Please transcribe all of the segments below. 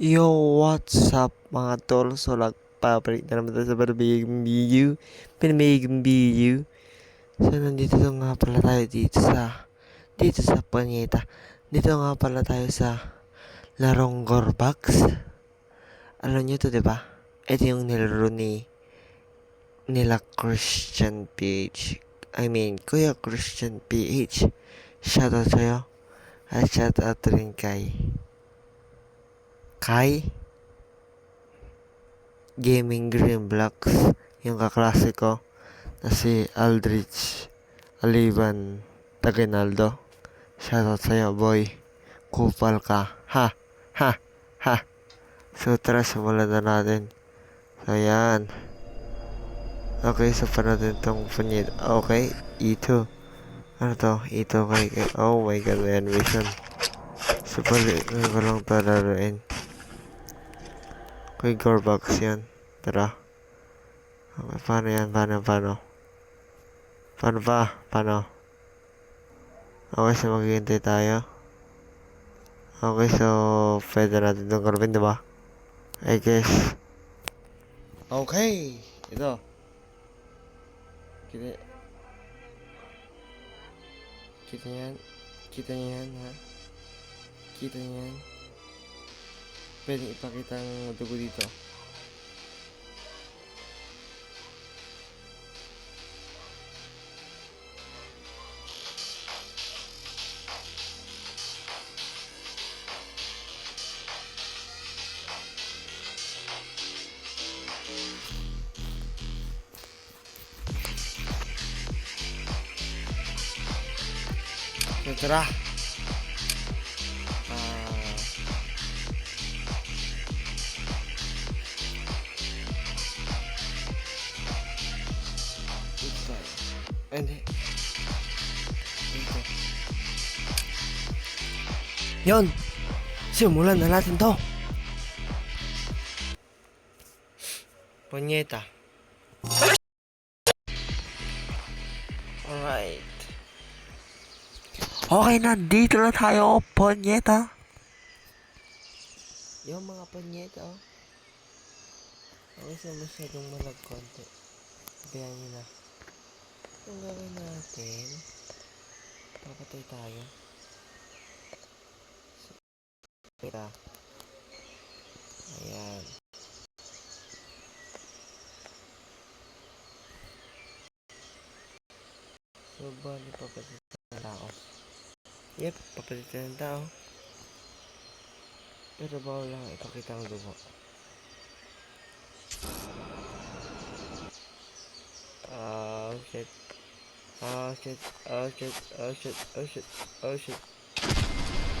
Yo, what's up mga tol? So, nagpapalik na naman tayo sa panamiging video. Panamiging video. So, nandito nga pala tayo dito sa, dito sa Panyeta. Dito nga pala tayo sa larong Gorbax. Alam nyo to, ba? Ito yung nilaro ni, nila Christian PH. I mean, Kuya Christian PH. Shoutout sa'yo. At shoutout rin kay kay Gaming Green Blocks yung kaklase ko na si Aldrich Aliban Taginaldo. Shoutout sa'yo boy. Kupal ka. Ha ha ha. So tara simulan na natin. So yan. Okay so pa natin tong punyet okay ito ano to? Ito kay, kay oh my god may animation. So pali ngayon ko lang to Kay Gorbax yan. Tara. Okay, paano yan? Paano, paano? Paano ba? Paano? Okay, so maghihintay tayo. Okay, so pwede natin itong gawin, di ba? I guess. Okay! Ito. Kita... Kita yan? Kita niyo yan, ha? Kita niyo yan? Pwedeng ipakita ang dugo dito. Tara! Hindi. Dito. Yun! Simulan na natin to! Ponyeta. Alright. Okay, nandito na tayo, Ponyeta. Yung mga Ponyeta, oh. Okay, so masyadong malag konti. Bayan nyo na. Ang gagawin natin, papatay tayo. Tira. Ayan. So, bali papatay ng tao. Yep, papatay ng tao. Pero bawal lang ipakita ang dugo. Oh shit. Oh shit. Oh shit. Oh shit. Oh shit. Oh shit.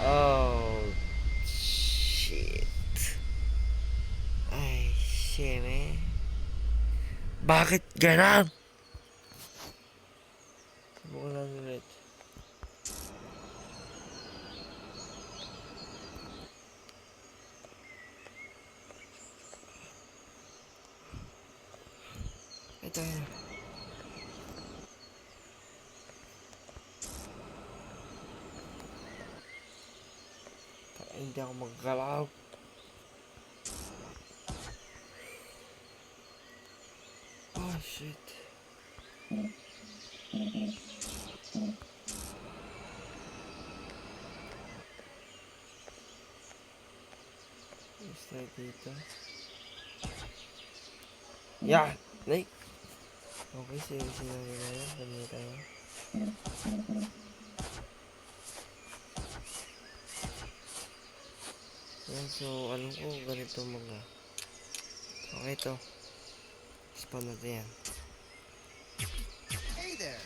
Oh shit. Ay, shit eh. Bakit ganon? Subukan lang ulit. Ito yun. Hindi ako maggalaw. Oh shit. Let's try dito. Yan! Nay! Okay, sige, sige na yan. Dami tayo. Yan, so, alam ko ganito mga... Okay to. Spawn natin yan. Hey there.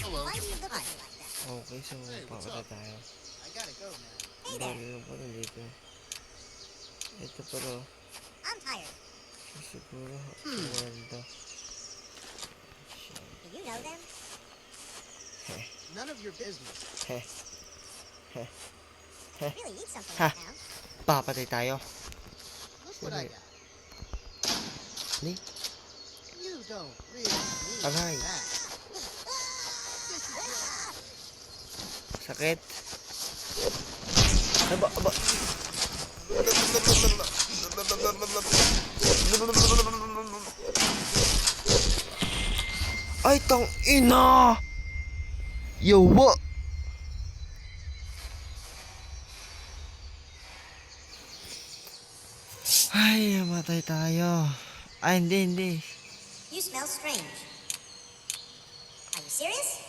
Hello. Okay, so, Hey, pakata tayo. I gotta go now. Hey Dami lang dito. Ito pero, I'm tired. siguro, Hmm. maganda. Do you know them? None of your business. heh. Ha. Papatay tayo. What got. Ni? Aray. Sakit. Aba, aba. Ay, tang ina! Yawa! Ay, matay tayo. Ay, hindi, hindi. You smell strange. Are you serious?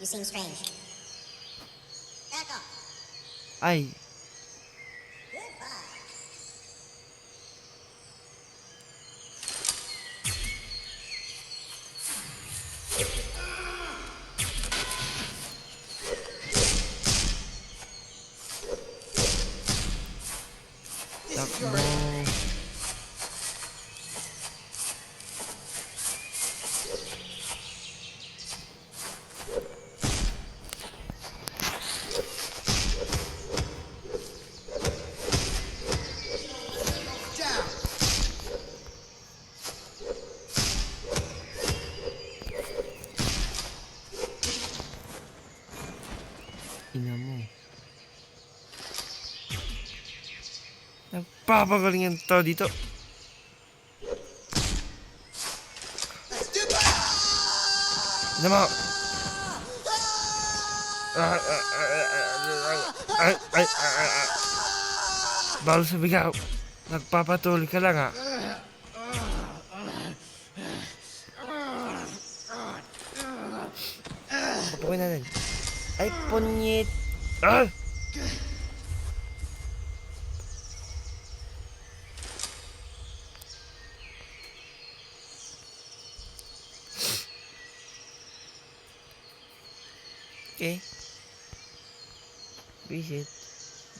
You seem strange. Back off. Ay, ay, ay, ay, ay. Bawal sa bigaw. Nagpapatuloy ka lang ha. Papukin natin. Ay, punyit. Ah! Okay. Visit.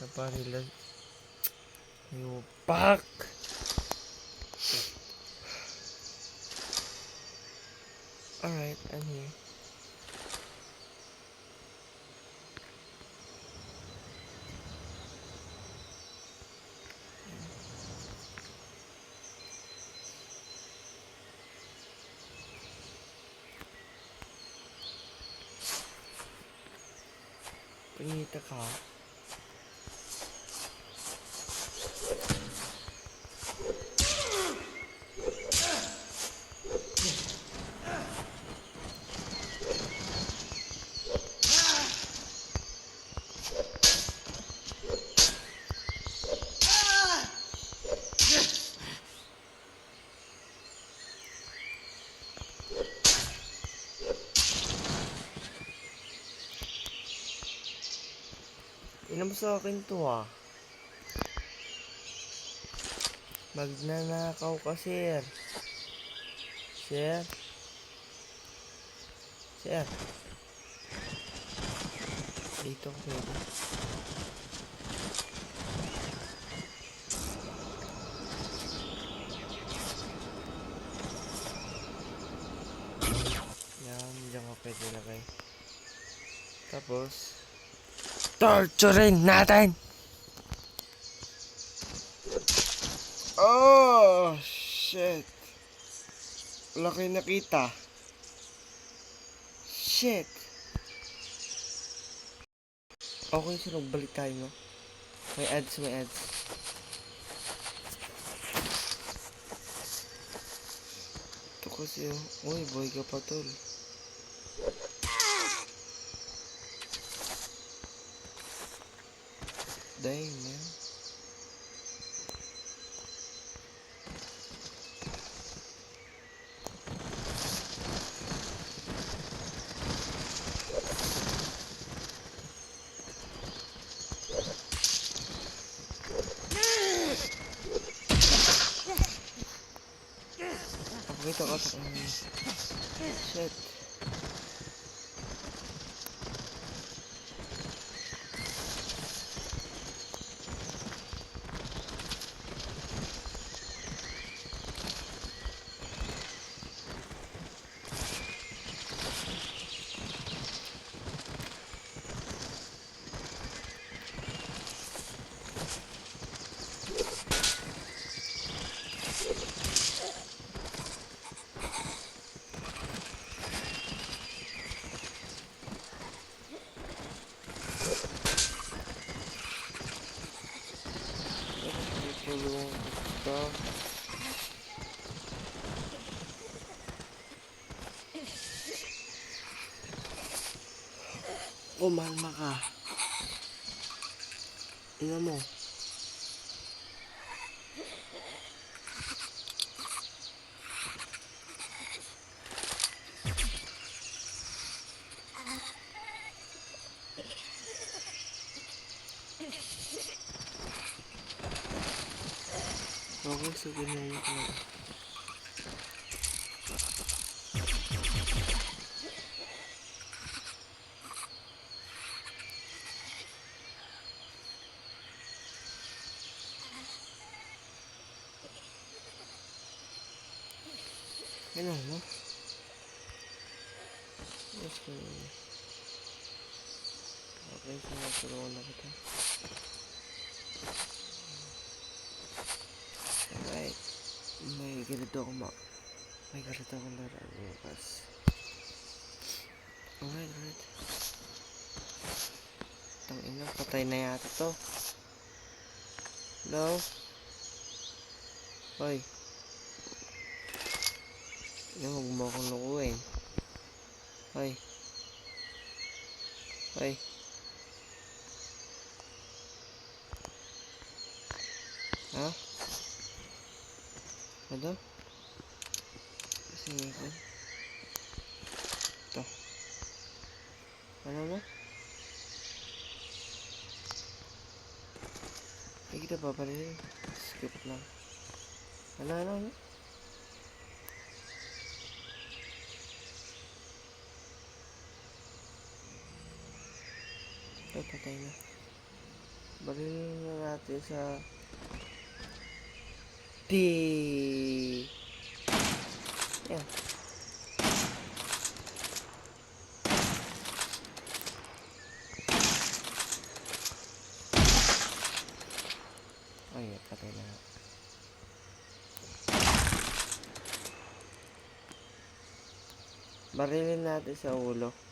Naparilan. Yung pak. Alright, I'm here. Pinita ka. Ilan mo sa akin to ah? Magnanakaw ka, sir. Sir? Sir? Dito ko pwede. Yan, diyan ka pwede lagay. Tapos, torturein natin! Oh, shit. Laki nakita. Shit. Okay, so nagbalik tayo, no? May ads, may ads. Ito kasi, oh. Uy, boy ka pa, tol. Dang, man. Wait, I got Shit. dito. Umalma ka. Tingnan mo. Okay, so ganyan ko na. Ganun, no? Yes, ganun. Okay, so natulungan na kita. Alright. May ganito ako ma... May ganito akong laruan bukas. Alright, alright. Tangina, patay na yata to. Hello? Hoy. Yan, huwag mo akong lukuin. Hoy. Hoy. Ha? Ano? Kasi ko. Ito. Ano na? Hindi kita paparin. Skip lang. Ano, ano, ano? Ay, patay na. Barilin na natin sa... P. Yan. Ay, patay na. Barilin natin sa ulo.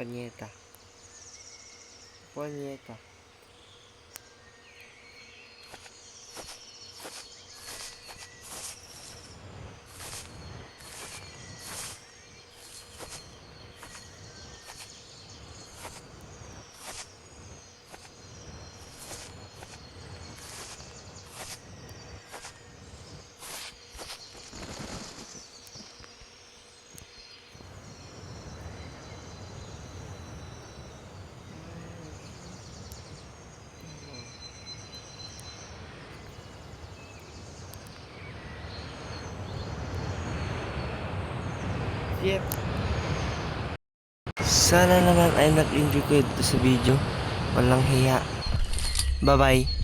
Pañeta. Pañeta. Yep. Sana naman ay nag-enjoy ko ito sa video. Walang hiya. Bye-bye.